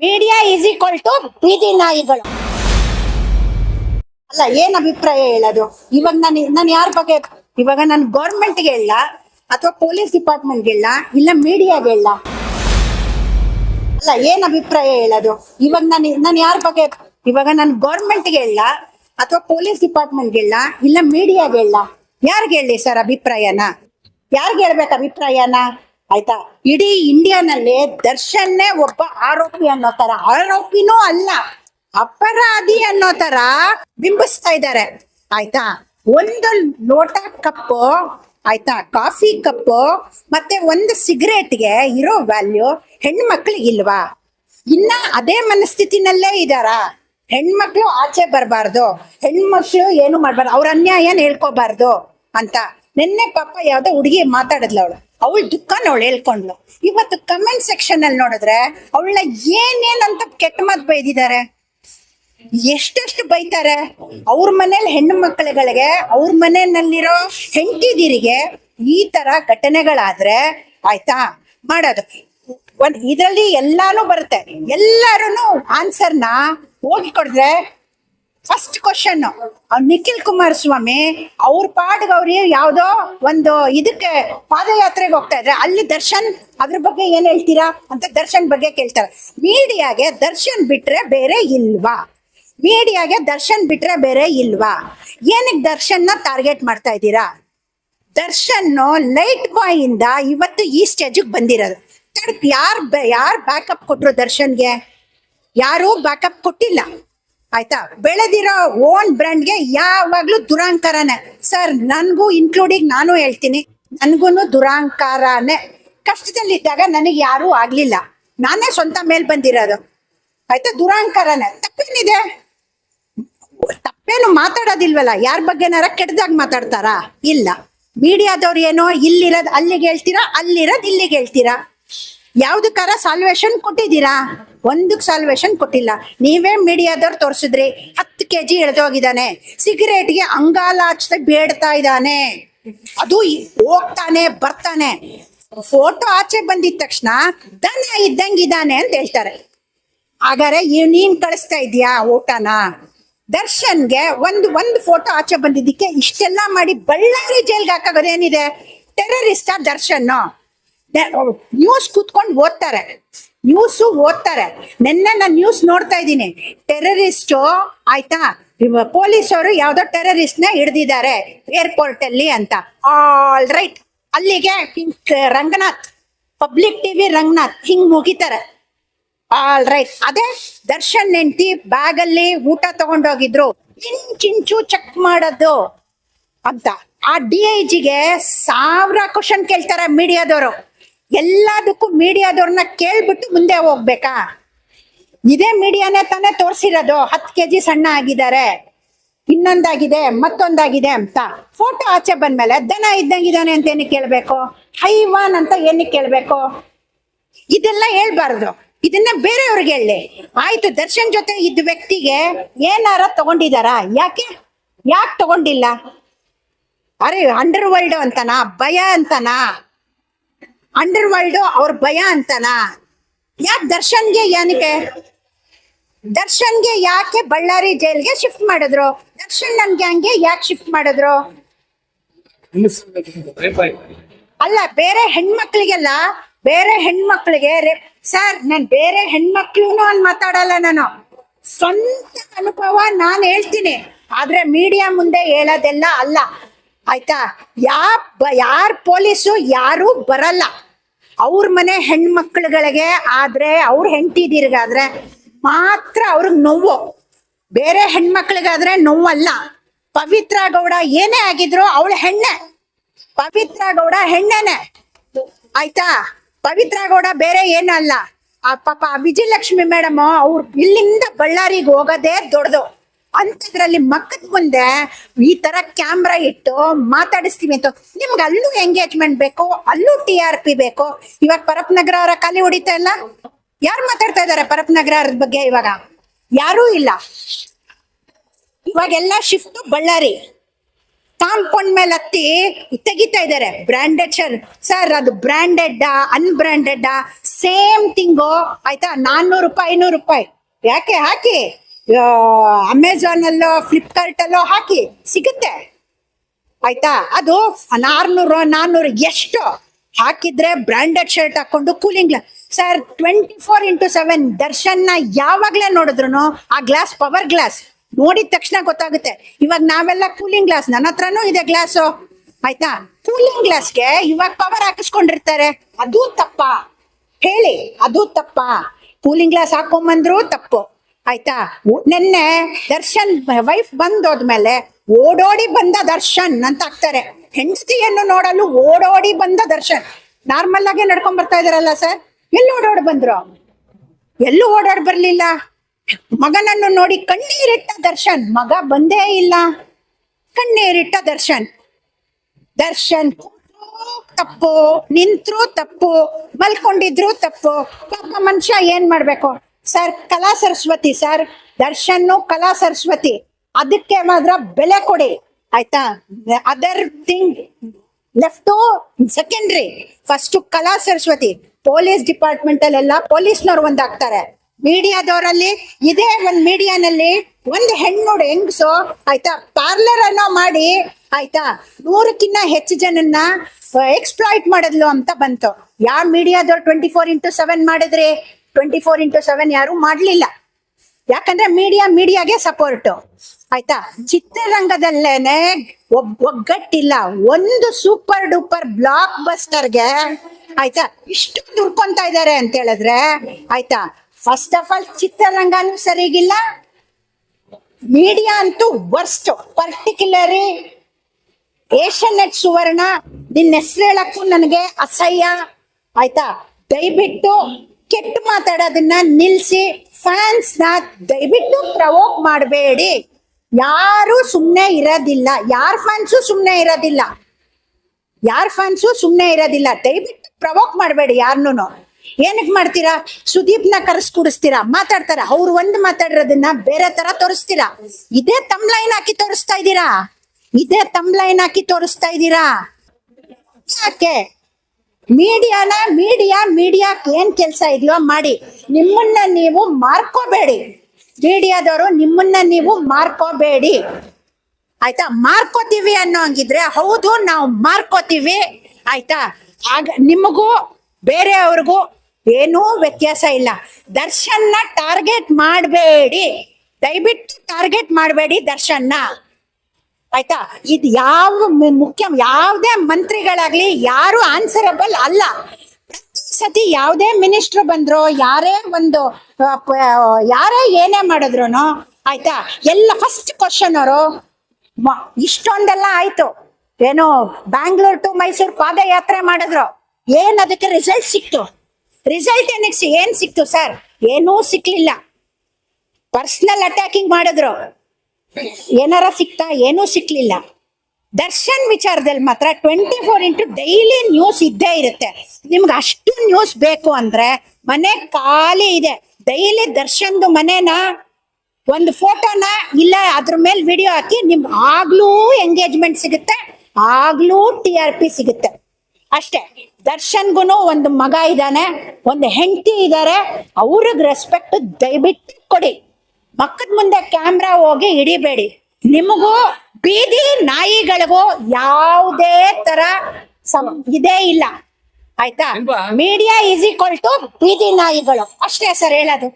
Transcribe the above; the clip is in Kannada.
ಮೀಡಿಯಾ ಈಸ್ ಈಕ್ವಲ್ ಟು ಬೀದಿ ನಾಯಿಗಳು ಅಲ್ಲ, ಏನ್ ಅಭಿಪ್ರಾಯ ಹೇಳೋದು? ಇವಾಗ ನಾನು ನಾನು ಯಾರ ಬಗ್ಗೆ, ಇವಾಗ ನಾನು ಗೌರ್ಮೆಂಟ್ಗೆ ಹೇಳ ಅಥವಾ ಪೊಲೀಸ್ ಡಿಪಾರ್ಟ್ಮೆಂಟ್ಗೆ ಹೇಳ ಇಲ್ಲ ಮೀಡಿಯಾಗೆ ಇಲ್ಲ. ಅಲ್ಲ, ಏನ್ ಅಭಿಪ್ರಾಯ ಹೇಳೋದು? ಇವಾಗ ನಾನು ನಾನು ಯಾರ ಬಗ್ಗೆ, ಇವಾಗ ನಾನು ಗೌರ್ಮೆಂಟ್ಗೆ ಹೇಳ ಅಥವಾ ಪೊಲೀಸ್ ಡಿಪಾರ್ಟ್ಮೆಂಟ್ಗೆ ಹೇಳ ಇಲ್ಲ ಮೀಡಿಯಾಗೆ ಹೇಳ ಯಾರಿಗೆ ಹೇಳಿ ಸರ್ ಅಭಿಪ್ರಾಯನ? ಯಾರಿಗೆ ಹೇಳ್ಬೇಕು ಅಭಿಪ್ರಾಯನ? ಆಯ್ತಾ? ಇಡೀ ಇಂಡಿಯಾನಲ್ಲಿ ದರ್ಶನ್ನೇ ಒಬ್ಬ ಆರೋಪಿ ಅನ್ನೋ ತರ, ಆರೋಪಿನೂ ಅಲ್ಲ, ಅಪರಾಧಿ ಅನ್ನೋ ತರ ಬಿಂಬಿಸ್ತಾ ಇದ್ದಾರೆ. ಆಯ್ತಾ? ಒಂದು ಲೋಟ ಕಪ್ಪು, ಆಯ್ತಾ? ಕಾಫಿ ಕಪ್ಪು, ಮತ್ತೆ ಒಂದು ಸಿಗರೇಟ್ಗೆ ಇರೋ ವ್ಯಾಲ್ಯೂ ಹೆಣ್ಮಕ್ಳಿಗೆ ಇಲ್ವಾ? ಇನ್ನ ಅದೇ ಮನಸ್ಥಿತಿನಲ್ಲೇ ಇದಾರ ಹೆಣ್ಮಕ್ಳು ಆಚೆ ಬರಬಾರ್ದು, ಹೆಣ್ಮಕ್ಳು ಏನು ಮಾಡ್ಬಾರ್ದು, ಅವ್ರ ಅನ್ಯಾಯನ ಹೇಳ್ಕೋಬಾರ್ದು ಅಂತ. ನಿನ್ನೆ ಪಾಪ ಯಾವ್ದೋ ಹುಡುಗಿ ಮಾತಾಡಿದ್ಲು ಅವಳು. ಅವಳ ದುಃಖನ ಅವಳು ಹೇಳ್ಕೊಂಡ್ಲು. ಇವತ್ತು ಕಮೆಂಟ್ ಸೆಕ್ಷನ್ ಅಲ್ಲಿ ನೋಡಿದ್ರೆ ಅವಳನ್ನ ಏನೇನಂತ ಕೆಟ್ಟ ಮಾತು ಬೈದಿದ್ದಾರೆ. ಎಷ್ಟೆಷ್ಟು ಬೈತಾರೆ. ಅವ್ರ ಮನೇಲಿ ಹೆಣ್ಣು ಮಕ್ಕಳುಗಳಿಗೆ, ಅವ್ರ ಮನೆಯಲ್ಲಿರೋ ಹೆಂಡತಿದಿರಿಗೆ ಈ ತರ ಘಟನೆಗಳಾದ್ರೆ ಆಯ್ತಾ? ಮಾಡೋದು. ಒಂದ್ ಇದರಲ್ಲಿ ಎಲ್ಲಾನು ಬರುತ್ತೆ. ಎಲ್ಲಾರು ಆನ್ಸರ್ನ ಹೋಗಿ ಕೊಡಿದ್ರೆ ಫಸ್ಟ್ ಕ್ವಶನ್ ನಿಖಿಲ್ ಕುಮಾರಸ್ವಾಮಿ ಅವ್ರ ಪಾಡ್ಗೆ ಅವ್ರು ಯಾವ್ದೋ ಒಂದು ಇದಕ್ಕೆ ಪಾದಯಾತ್ರೆಗೆ ಹೋಗ್ತಾ ಇದ್ರೆ ಅಲ್ಲಿ ದರ್ಶನ್ ಅದ್ರ ಬಗ್ಗೆ ಏನ್ ಹೇಳ್ತೀರಾ ಅಂತ ದರ್ಶನ್ ಬಗ್ಗೆ ಕೇಳ್ತಾರೆ. ಮೀಡಿಯಾಗೆ ದರ್ಶನ್ ಬಿಟ್ರೆ ಬೇರೆ ಇಲ್ವಾ? ಮೀಡಿಯಾಗೆ ದರ್ಶನ್ ಬಿಟ್ರೆ ಬೇರೆ ಇಲ್ವಾ? ಏನಕ್ಕೆ ದರ್ಶನ್ನ ಟಾರ್ಗೆಟ್ ಮಾಡ್ತಾ ಇದ್ದೀರಾ? ದರ್ಶನ್ ಲೈಟ್ ಬಾಯ್ ಇಂದ ಇವತ್ತು ಈ ಸ್ಟೇಜಿಗೆ ಬಂದಿರೋದು. ಯಾರು ಯಾರು ಬ್ಯಾಕಪ್ ಕೊಟ್ರು ದರ್ಶನ್ಗೆ? ಯಾರು ಬ್ಯಾಕಪ್ ಕೊಟ್ಟಿಲ್ಲ. ಆಯ್ತಾ? ಬೆಳೆದಿರೋ ಓನ್ ಬ್ರ್ಯಾಂಡ್ಗೆ ಯಾವಾಗ್ಲೂ ದುರಾಂಕಾರನೇ. ಸರ್, ನನ್ಗೂ ಇನ್ಕ್ಲೂಡಿಂಗ್ ನಾನು ಹೇಳ್ತೀನಿ ನನ್ಗೂ ದುರಾಂಕಾರನೇ. ಕಷ್ಟದಲ್ಲಿದ್ದಾಗ ನನಗೆ ಯಾರೂ ಆಗ್ಲಿಲ್ಲ. ನಾನೇ ಸ್ವಂತ ಮೇಲ್ ಬಂದಿರೋದು. ಆಯ್ತಾ? ದುರಾಂಕಾರನೇ. ತಪ್ಪೇನಿದೆ? ತಪ್ಪೇನು ಮಾತಾಡೋದಿಲ್ವಲ್ಲ? ಯಾರ ಬಗ್ಗೆನಾರ ಕೆಟ್ಟದಾಗ ಮಾತಾಡ್ತಾರಾ? ಇಲ್ಲ. ಮೀಡಿಯಾದವ್ರು ಏನೋ ಇಲ್ಲಿರೋದು ಅಲ್ಲಿಗೆ ಹೇಳ್ತೀರಾ, ಅಲ್ಲಿರೋದು ಇಲ್ಲಿಗೆ ಹೇಳ್ತೀರಾ? ಯಾವ್ದಕ್ಕಾರ ಸಾಲ್ವೇಶನ್ ಕೊಟ್ಟಿದ್ದೀರಾ? ಒಂದಕ್ಕೆ ಸಾಲ್ವೇಶನ್ ಕೊಟ್ಟಿಲ್ಲ. ನೀವೇ ಮೀಡಿಯಾದವ್ರು ತೋರಿಸಿದ್ರಿ, ಹತ್ತು ಕೆ ಜಿ ಎಳೆದೋಗಿದ್ದಾನೆ ಸಿಗರೇಟ್ಗೆ ಅಂಗಾಲಾಚದೆ ಬೇಡ್ತಾ ಇದ್ದಾನೆ. ಅದು ಹೋಗ್ತಾನೆ, ಬರ್ತಾನೆ. ಫೋಟೋ ಆಚೆ ಬಂದಿದ ತಕ್ಷಣ ದನ ಇದ್ದಂಗಿದ್ದಾನೆ ಅಂತ ಹೇಳ್ತಾರೆ. ಹಾಗಾದ್ರೆ ನೀನ್ ಕಳಿಸ್ತಾ ಇದೀಯಾ ಊಟನ? ದರ್ಶನ್ಗೆ ಒಂದು ಒಂದು ಫೋಟೋ ಆಚೆ ಬಂದಿದ್ದಕ್ಕೆ ಇಷ್ಟೆಲ್ಲ ಮಾಡಿ ಬಳ್ಳಾರಿ ಜೈಲ್ಗೆ ಹಾಕೋದೇನಿದೆ ಟೆರರಿಸ್ಟ ದರ್ಶನ್ ನ್ಯೂಸ್ ಕೂತ್ಕೊಂಡು ಓದ್ತಾರೆ. ನ್ಯೂಸು ಓದ್ತಾರೆ. ನಿನ್ನೆ ನಾನು ನ್ಯೂಸ್ ನೋಡ್ತಾ ಇದ್ದೀನಿ. ಟೆರರಿಸ್ಟು ಆಯ್ತಾ? ಪೊಲೀಸರು ಯಾವ್ದೋ ಟೆರರಿಸ್ಟ್ನ ಹಿಡ್ದಿದ್ದಾರೆ ಏರ್ಪೋರ್ಟ್ ಅಲ್ಲಿ ಅಂತ. ಆಲ್ ರೈಟ್ ಅಲ್ಲಿಗೆ ರಂಗನಾಥ್ ಪಬ್ಲಿಕ್ ಟಿವಿ ರಂಗನಾಥ್ ಹಿಂಗ್ ಮುಗಿತಾರೆ. ಆಲ್ ರೈಟ್ ಅದೇ ದರ್ಶನ್ ನೆಂಟಿ ಬ್ಯಾಗ್ ಅಲ್ಲಿ ಊಟ ತಗೊಂಡೋಗಿದ್ರು. ಚಿಂಚು ಚೆಕ್ ಮಾಡೋದು ಅಂತ. ಆ ಡಿ ಐ ಜಿಗೆ ಸಾವಿರ ಕ್ವಶನ್ ಕೇಳ್ತಾರೆ ಮೀಡಿಯಾದವರು. ಎಲ್ಲದಕ್ಕೂ ಮೀಡಿಯಾದವ್ರನ್ನ ಕೇಳ್ಬಿಟ್ಟು ಮುಂದೆ ಹೋಗ್ಬೇಕಾ? ಇದೇ ಮೀಡಿಯಾನೇ ತಾನೇ ತೋರಿಸಿರೋದು. ಹತ್ತು ಕೆ ಜಿ ಸಣ್ಣ ಆಗಿದ್ದಾರೆ. ಇನ್ನೊಂದಾಗಿದೆ, ಮತ್ತೊಂದಾಗಿದೆ ಅಂತ. ಫೋಟೋ ಆಚೆ ಬಂದ್ಮೇಲೆ ದನ ಇದ್ದಂಗಿದ್ದಾನೆ ಅಂತ ಏನಕ್ಕೆ ಕೇಳಬೇಕು? ಹೈವಾನ್ ಅಂತ ಏನಕ್ಕೆ ಕೇಳಬೇಕು? ಇದೆಲ್ಲ ಹೇಳ್ಬಾರ್ದು. ಇದನ್ನ ಬೇರೆಯವ್ರಿಗೆ ಹೇಳಿ. ಆಯ್ತು, ದರ್ಶನ್ ಜೊತೆ ಇದ್ದ ವ್ಯಕ್ತಿಗೆ ಏನಾರ ತಗೊಂಡಿದಾರ? ಯಾಕೆ? ಯಾಕೆ ತಗೊಂಡಿಲ್ಲ? ಅರೆ ಅಂಡರ್ ವರ್ಲ್ಡ್ ಅಂತನಾ? ಭಯ ಅಂತನಾ? ಅಂಡರ್ ವರ್ಲ್ಡ್ ಅವ್ರ ಭಯ ಅಂತನ? ಯಾಕೆ ದರ್ಶನ್ಗೆ ಏನಕ್ಕೆ? ದರ್ಶನ್ಗೆ ಯಾಕೆ ಬಳ್ಳಾರಿ ಜೈಲ್ಗೆ ಶಿಫ್ಟ್ ಮಾಡಿದ್ರು? ದರ್ಶನ್ ನನ್ ಗ್ಯಾಂಗ್ಗೆ ಯಾಕೆ ಶಿಫ್ಟ್ ಮಾಡಿದ್ರು? ಅಲ್ಲ, ಬೇರೆ ಹೆಣ್ಮಕ್ಳಿಗೆಲ್ಲ, ಬೇರೆ ಹೆಣ್ಮಕ್ಳಿಗೆ ಸರ್, ನಾನು ಬೇರೆ ಹೆಣ್ಮಕ್ಳು ಅಲ್ಲಿ ಮಾತಾಡಲ್ಲ ನಾನು. ಸ್ವಂತ ಅನುಭವ ನಾನ್ ಹೇಳ್ತೀನಿ. ಆದ್ರೆ ಮೀಡಿಯಾ ಮುಂದೆ ಹೇಳೋದೆಲ್ಲ ಅಲ್ಲ. ಆಯ್ತಾ? ಯಾ ಯಾರ್ ಪೊಲೀಸು ಯಾರು ಬರಲ್ಲ. ಅವ್ರ ಮನೆ ಹೆಣ್ಮಕ್ಳುಗಳಿಗೆ ಆದ್ರೆ ಅವ್ರ ಹೆಂಡತಿದೀರ್ಗಾದ್ರೆ ಮಾತ್ರ ಅವ್ರಿಗೆ ನೋವು. ಬೇರೆ ಹೆಣ್ಮಕ್ಳಿಗಾದ್ರೆ ನೋವಲ್ಲ. ಪವಿತ್ರ ಗೌಡ ಏನೇ ಆಗಿದ್ರು ಅವಳು ಹೆಣ್ಣೆ. ಪವಿತ್ರ ಗೌಡ ಹೆಣ್ಣೆನೆ. ಆಯ್ತಾ? ಪವಿತ್ರ ಗೌಡ ಬೇರೆ ಏನಲ್ಲ. ಆ ಪಾಪ ವಿಜಯಲಕ್ಷ್ಮಿ ಮೇಡಮ್ ಅವ್ರು ಇಲ್ಲಿಂದ ಬಳ್ಳಾರಿಗೆ ಹೋಗೋದೇ ದೊಡ್ಡದು. ಅಂಥದ್ರಲ್ಲಿ ಮಕ್ಕದ ಮುಂದೆ ಈ ತರ ಕ್ಯಾಮ್ರಾ ಇಟ್ಟು ಮಾತಾಡಿಸ್ತೀವಿ ಅಂತ. ನಿಮ್ಗೆ ಅಲ್ಲೂ ಎಂಗೇಜ್ಮೆಂಟ್ ಬೇಕು, ಅಲ್ಲೂ ಟಿ ಆರ್ ಪಿ ಬೇಕು? ಇವಾಗ ಪರಪ್ ನಗರ ಅವರ ಖಾಲಿ ಹೊಡಿತಾ ಇಲ್ಲ? ಯಾರು ಮಾತಾಡ್ತಾ ಇದಾರೆ ಪರಪ್ ನಗರ ಬಗ್ಗೆ ಇವಾಗ? ಯಾರೂ ಇಲ್ಲ. ಇವಾಗೆಲ್ಲ ಶಿಫ್ಟ್ ಬಳ್ಳಾರಿ. ಕಾಂಪೌಂಡ್ ಮೇಲೆ ಹತ್ತಿ ತೆಗಿತಾ ಇದ್ದಾರೆ. ಬ್ರಾಂಡೆಡ್ ಶರ್ ಸರ್ ಅದು ಬ್ರಾಂಡೆಡ್ ಅನ್ಬ್ರಾಂಡೆಡ್ ಸೇಮ್ ತಿಂಗು ಆಯ್ತಾ? ನಾನ್ನೂರು ರೂಪಾಯಿ, ಐನೂರು ರೂಪಾಯಿ. ಯಾಕೆ, ಹಾಕಿ? ಅಮೆಝಾನ್ ಅಲ್ಲೋ ಫ್ಲಿಪ್ಕಾರ್ಟ್ ಅಲ್ಲೋ ಹಾಕಿ, ಸಿಗುತ್ತೆ. ಆಯ್ತಾ? ಅದು ನಾರ್ನೂರು ನಾನ್ನೂರು ಎಷ್ಟು ಹಾಕಿದ್ರೆ ಬ್ರಾಂಡೆಡ್ ಶರ್ಟ್ ಹಾಕೊಂಡು cooling sir twenty four into seven ದರ್ಶನ್ನ ಯಾವಾಗ್ಲೇ ನೋಡಿದ್ರು ಆ ಗ್ಲಾಸ್ ಪವರ್ ಗ್ಲಾಸ್ ನೋಡಿದ ತಕ್ಷಣ ಗೊತ್ತಾಗುತ್ತೆ. ಇವಾಗ ನಾವೆಲ್ಲ ಕೂಲಿಂಗ್ ಗ್ಲಾಸ್ ನನ್ನ ಹತ್ರನೂ ಇದೆ ಗ್ಲಾಸು ಆಯ್ತಾ? ಕೂಲಿಂಗ್ ಗ್ಲಾಸ್ಗೆ ಇವಾಗ ಪವರ್ ಹಾಕಿಸ್ಕೊಂಡಿರ್ತಾರೆ. ಅದು ತಪ್ಪ. ಹೇಳಿ, ಅದು ತಪ್ಪ. ಕೂಲಿಂಗ್ ಗ್ಲಾಸ್ ಹಾಕೊಂಬಂದ್ರು ತಪ್ಪು. ಆಯ್ತಾ? ನೆನ್ನೆ ದರ್ಶನ್ ವೈಫ್ ಬಂದೋದ್ಮೇಲೆ ಓಡೋಡಿ ಬಂದ ದರ್ಶನ್ ಅಂತ ಆಗ್ತಾರೆ. ಹೆಂಡತಿಯನ್ನು ನೋಡಲು ಓಡೋಡಿ ಬಂದ ದರ್ಶನ್. ನಾರ್ಮಲ್ ಆಗಿ ನಡ್ಕೊಂಡ್ ಬರ್ತಾ ಇದಾರಲ್ಲ ಸರ್? ಎಲ್ಲಿ ಓಡೋಡಿ ಬಂದ್ರು? ಎಲ್ಲೂ ಓಡಾಡ್ ಬರ್ಲಿಲ್ಲ. ಮಗನನ್ನು ನೋಡಿ ಕಣ್ಣೀರಿಟ್ಟ ದರ್ಶನ್. ಮಗ ಬಂದೇ ಇಲ್ಲ. ಕಣ್ಣೀರಿಟ್ಟ ದರ್ಶನ್. ದರ್ಶನ್ ತಪ್ಪು ನಿಂತ್ರು ತಪ್ಪು ಮಲ್ಕೊಂಡಿದ್ರು ತಪ್ಪು. ಪಾಪ ಮನುಷ್ಯ ಏನ್ ಮಾಡ್ಬೇಕು? ಸರ್ ಕಲಾ ಸರಸ್ವತಿ ಸರ್ ದರ್ಶನ್ ಕಲಾ ಸರಸ್ವತಿ ಅದಕ್ಕೆ ಮಾತ್ರ ಬೆಲೆ ಕೊಡಿ ಆಯ್ತಾ other thing left secondary first ಕಲಾ ಸರಸ್ವತಿ ಪೊಲೀಸ್ ಡಿಪಾರ್ಟ್ಮೆಂಟ್ ಅಲ್ಲೆಲ್ಲ ಪೊಲೀಸ್ನವ್ರು ಒಂದಾಗ್ತಾರೆ ಮೀಡಿಯಾದವರಲ್ಲಿ ಇದೇ ಒಂದ್ ಮೀಡಿಯಾನಲ್ಲಿ ಒಂದು ಹೆಣ್ಣು ಹೆಂಗ್ಸು ಆಯ್ತಾ ಪಾರ್ಲರ್ ಅನ್ನೋ ಮಾಡಿ ಆಯ್ತಾ ನೂರಕ್ಕಿನ್ನ ಹೆಚ್ಚು ಜನನ್ನ ಎಕ್ಸ್ಪ್ಲಾಯ್ಟ್ ಮಾಡಿದ್ಲು ಅಂತ ಬಂತು. ಯಾವ ಮೀಡಿಯಾದವ್ರು ಟ್ವೆಂಟಿ ಫೋರ್ ಇಂಟು ಸೆವೆನ್ ಮಾಡಿದ್ರಿ? ಟ್ವೆಂಟಿ ಫೋರ್ ಇಂಟು ಸೆವೆನ್ ಯಾರು ಮಾಡ್ಲಿಲ್ಲ. ಯಾಕಂದ್ರೆ ಮೀಡಿಯಾ ಮೀಡಿಯಾಗೆ ಸಪೋರ್ಟ್ ಆಯ್ತಾ? ಚಿತ್ರರಂಗದಲ್ಲೇನೆ ಒಗ್ಗಟ್ಟಿಲ್ಲ. ಒಂದು ಸೂಪರ್ ಡೂಪರ್ ಬ್ಲಾಕ್ ಬಸ್ಟರ್ಗೆ ಆಯ್ತಾ? ಇಷ್ಟು ದುಡ್ಕೊಂತ ಇದ್ದಾರೆ ಅಂತ ಹೇಳಿದ್ರೆ ಆಯ್ತಾ? ಫಸ್ಟ್ ಆಫ್ ಆಲ್ ಚಿತ್ರರಂಗನೂ ಸರಿಗಿಲ್ಲ. ಮೀಡಿಯಾ ಅಂತೂ worst particularly Asian net Suvarna, ನಿನ್ನ ಹೆಸರು ಹೇಳಕ್ಕೂ ನನಗೆ ಅಸಹ್ಯ. ಆಯ್ತಾ? ದಯವಿಟ್ಟು ಕೆಟ್ಟ ಮಾತಾಡೋದನ್ನ ನಿಲ್ಸಿ ಫ್ಯಾನ್ಸ್ನ ದಯವಿಟ್ಟು ಪ್ರವೋಕ್ ಮಾಡಬೇಡಿ. ಯಾರು ಸುಮ್ಮನೆ ಇರೋದಿಲ್ಲ. ಯಾರ ಫ್ಯಾನ್ಸು ಸುಮ್ಮನೆ ಇರೋದಿಲ್ಲ. ಯಾರ ಫ್ಯಾನ್ಸು ಸುಮ್ಮನೆ ಇರೋದಿಲ್ಲ. ದಯವಿಟ್ಟು ಪ್ರವೋಕ್ ಮಾಡಬೇಡಿ ಯಾರನ್ನೂ. ಏನಕ್ಕೆ ಮಾಡ್ತೀರಾ? ಸುದೀಪ್ನ ಕರೆಸ್ ಕುಡಿಸ್ತೀರಾ? ಮಾತಾಡ್ತಾರ? ಅವ್ರು ಒಂದು ಮಾತಾಡಿರೋದನ್ನ ಬೇರೆ ತರ ತೋರಿಸ್ತೀರಾ? ಇದೇ ತಮ್ ಲೈನ್ ಹಾಕಿ ತೋರಿಸ್ತಾ ಇದ್ದೀರಾ? ಇದೇ ತಮ್ಲೈನ್ ಹಾಕಿ ತೋರಿಸ್ತಾ ಇದ್ದೀರಾ? ಯಾಕೆ? ಮೀಡಿಯಾನ ಮೀಡಿಯಾ ಮೀಡಿಯಾ ಏನ್ ಕೆಲಸ ಇದೆಯೋ ಮಾಡಿ, ನಿಮ್ಮನ್ನ ನೀವು ಮಾರ್ಕೋಬೇಡಿ. ಮೀಡಿಯಾದವರು ನಿಮ್ಮನ್ನ ನೀವು ಮಾರ್ಕೋಬೇಡಿ. ಆಯ್ತಾ? ಮಾರ್ಕೋತೀವಿ ಅನ್ನೋ ಹಂಗಿದ್ರೆ ಹೌದು, ನಾವು ಮಾರ್ಕೋತೀವಿ. ಆಯ್ತಾ? ಆಗ ನಿಮಗೂ ಬೇರೆಯವ್ರಿಗೂ ಏನೂ ವ್ಯತ್ಯಾಸ ಇಲ್ಲ. ದರ್ಶನ್ನ ಟಾರ್ಗೆಟ್ ಮಾಡಬೇಡಿ. ದಯವಿಟ್ಟು ಟಾರ್ಗೆಟ್ ಮಾಡಬೇಡಿ ದರ್ಶನ್ನ. ಆಯ್ತಾ? ಇದು ಯಾವ ಮುಖ್ಯ, ಯಾವುದೇ ಮಂತ್ರಿಗಳಾಗ್ಲಿ ಯಾರು ಆನ್ಸರಬಲ್ ಅಲ್ಲ. ಸತಿ ಯಾವುದೇ ಮಿನಿಸ್ಟರ್ ಬಂದ್ರು, ಯಾರೇ ಒಂದು ಯಾರೇ ಏನೇ ಮಾಡಿದ್ರು ಆಯ್ತಾ? ಎಲ್ಲ ಫಸ್ಟ್ ಕ್ವಶನ್ ಅವರು ಇಷ್ಟೊಂದೆಲ್ಲ ಆಯ್ತು. ಏನು ಬ್ಯಾಂಗ್ಳೂರ್ ಟು ಮೈಸೂರು ಪಾದಯಾತ್ರೆ ಮಾಡಿದ್ರು. ಏನ್ ಅದಕ್ಕೆ ರಿಸಲ್ಟ್ ಸಿಕ್ತು? ರಿಸಲ್ಟ್ ಏನಕ್ಕೆ ಏನ್ ಸಿಕ್ತು ಸರ್ ಏನೂ ಸಿಕ್ಲಿಲ್ಲ. ಪರ್ಸನಲ್ ಅಟ್ಯಾಕಿಂಗ್ ಮಾಡಿದ್ರು. ಏನಾರ ಸಿಕ್ತಾ ಏನೂ ಸಿಕ್ಲಿಲ್ಲ. ದರ್ಶನ್ ವಿಚಾರದಲ್ಲಿ ಮಾತ್ರ twenty four into daily news ಇದ್ದೇ ಇರುತ್ತೆ. ನಿಮ್ಗೆ ಅಷ್ಟು ನ್ಯೂಸ್ ಬೇಕು ಅಂದ್ರೆ ಮನೆ ಖಾಲಿ ಇದೆ. ಡೈಲಿ ದರ್ಶನ್ದು ಮನೆನ ಒಂದು ಫೋಟೋನ ಇಲ್ಲ, ಅದ್ರ ಮೇಲೆ ವಿಡಿಯೋ ಹಾಕಿ ನಿಮ್ಗೆ ಆಗ್ಲೂ ಎಂಗೇಜ್ಮೆಂಟ್ ಸಿಗುತ್ತೆ, ಆಗ್ಲೂ ಟಿ ಆರ್ ಪಿ ಸಿಗುತ್ತೆ. ಅಷ್ಟೇ, ದರ್ಶನ್ಗುನು ಒಂದು ಮಗ ಇದ್ದಾನೆ, ಒಂದು ಹೆಂಡತಿ ಇದ್ದಾರೆ ಅವ್ರಿಗೆ ರೆಸ್ಪೆಕ್ಟ್ ದಯವಿಟ್ಟು ಕೊಡಿ. ಮಕ್ಕದ ಮುಂದೆ ಕ್ಯಾಮ್ರಾ ಹೋಗಿ ಹಿಡಿಬೇಡಿ. ನಿಮಗೂ ಬೀದಿ ನಾಯಿಗಳಿಗೂ ಯಾವುದೇ ತರ ಇದೇ ಇಲ್ಲ. ಆಯ್ತಾ? ಮೀಡಿಯಾ ಈಸ್ ಈಕ್ವಲ್ ಟು ಬೀದಿ ನಾಯಿಗಳು. ಅಷ್ಟೇ ಸರ್ ಹೇಳೋದು.